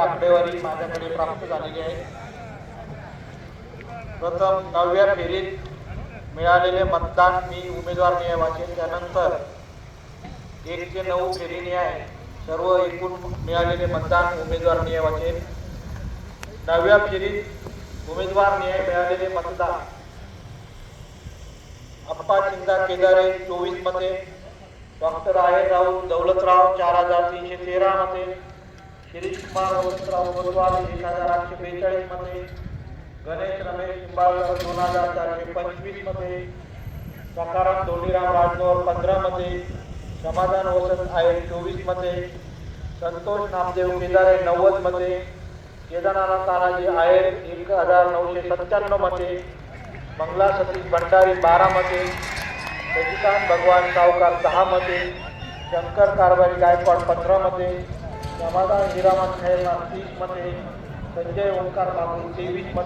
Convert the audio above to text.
आकडेवारी माझ्याकडे प्राप्त झालेली आहे. प्रथम नवव्या फेरीत मिळालेले मतदान मी उमेदवार नियमाचे. त्यानंतर एक ते नऊ फेरीने आहे सर्व एकूण मिळालेले मतदान उमेदवार नियमाचे. नवव्या फेरीत उमेदवार न्याय मिळालेले मतदान. अप्पा चिंता केदारे चोवीस मते डॉक्टर आहे राऊत दौलतराव चार हजार तीनशे तेरा मते शिरीष कुमार वस्त्राव गोदवाल एक हजार आठशे बेचाळीसमध्ये गणेश रमेश निंबाळकर दोन हजार चारशे पंचवीसमध्ये सकाराम धोंडीराम राजनोर पंधरा मध्ये समाधान वसंत आहे चोवीसमध्ये संतोष नामदेव केदारे नव्वदमध्ये केदारनाथ तानाजी आहे एक हजार नऊशे सत्त्याण्णवमध्ये मंगला सतीश भंडारी बारा मध्ये शशिकांत भगवान सावकार दहा मध्ये शंकर कारवारी गायकवाड पंधरा मध्ये समाधान हिरामन खैरनाथ तीस मते संजय ओंकार बाबू तेवीस मते